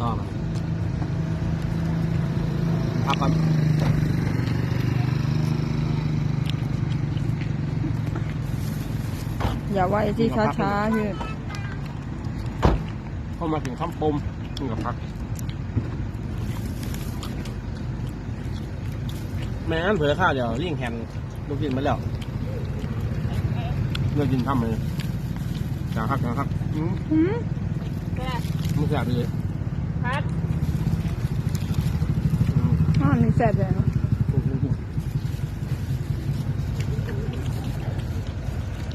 ต่อมาพักก่อนอย่าไว้ที่ช้าๆพี่เข้ามาถึงข้ามปมนี่กับพัก แม่งั้นเผื่อข้าวเดี๋ยวเลี่ยงแฮนลูกกินมาแล้วเลือกกินทำเลยจางครับจางครับอืมหืมไม่แซ่บเลย พัดอืมอ่านี่แซ่บเลยเนาะกุ้งกุ้งกุ้ง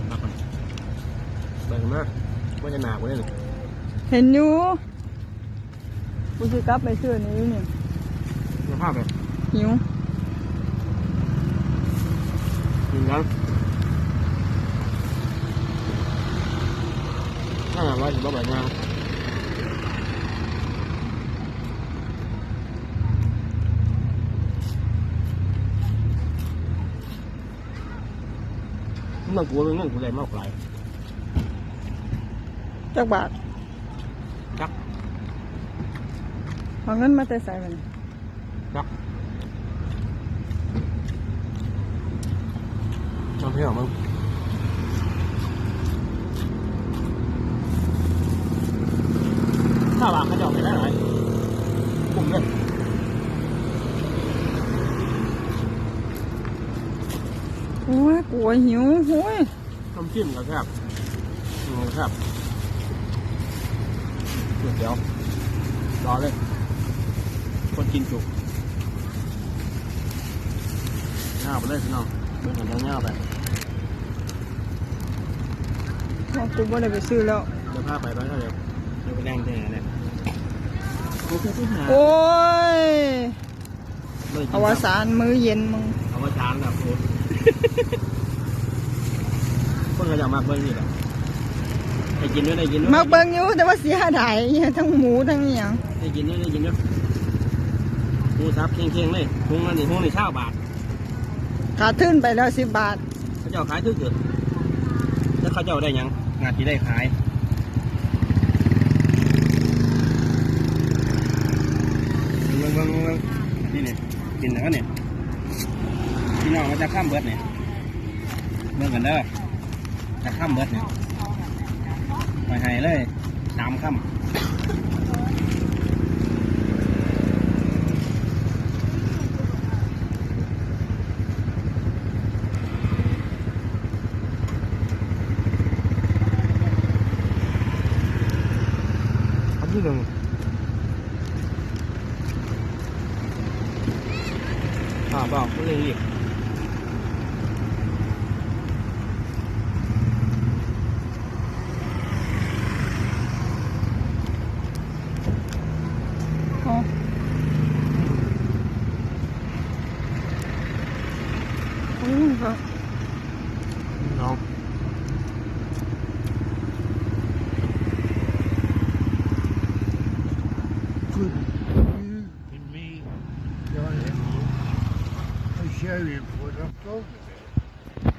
พักก่อนไปกันมาว่าจะหนากว่านี้เลยเห็นอยู่กูจะกลับไปซื้ออนนี้นี่สภาพแบบหิวกินกันถ้าหากว่าจะต้องแบบงาน มันกลัวเงินกูได้มากหลายจักบาทจักเอาเงินมาแต่ใส่มันจักน้ำเพี้ยวมึงถ้าว่าเขาจะเอาไปได้ไหนกลุ่มเลย โอ้ยกลัวหิวโอ้ยน้ำจิ้มก็แซ่บอืมแซ่บเดี๋ยวเดี๋ยวรอเลย คนกินจุกง่าไปเลยพี่น้องเบิ่งกันแล้วง่าไปเอากูบ่ได้ไปซื้อแล้ว เดี๋ยวพาไปแล้วก็เดี๋ยวเดี๋ยวไปแดงที่ไหนเนี่ยโอเคที่หาโอ้ยเลยกินอวสานมื้อเย็นมึงอวสานแบบโคตร คนก็อยากมาเบิ่งนี่แหละได้กินด้วยได้กินด้วยมักเบิ่งอยู่แต่ว่าเสียดายเนี่ยทั้งหมูทั้งอหยังได้กินด้วยได้กินด้วยหมูซับเคียงๆเลยหุงนั่นนี่หุงในเช้าบาทขาดทุนไปแล้วสิบบาท เขาเจ้าขายทุกเกิดแล้วเขาเจ้าได้หยังงานที่ได้ขายเบิ่งเบิ่งเบิ่งนี่เนี่ยกินแล้วเนี่ย พี่น้องมันจะข้ามเบิดเนี่ยเบิ่งกันเด้อจะข้ามเบิดเนี่ยไปให้เลยสามข้ามอันที่หนึ่งอ่าบอกไม่เลยรีบอ๋อ No. Good. You and me I show you what I've told you about.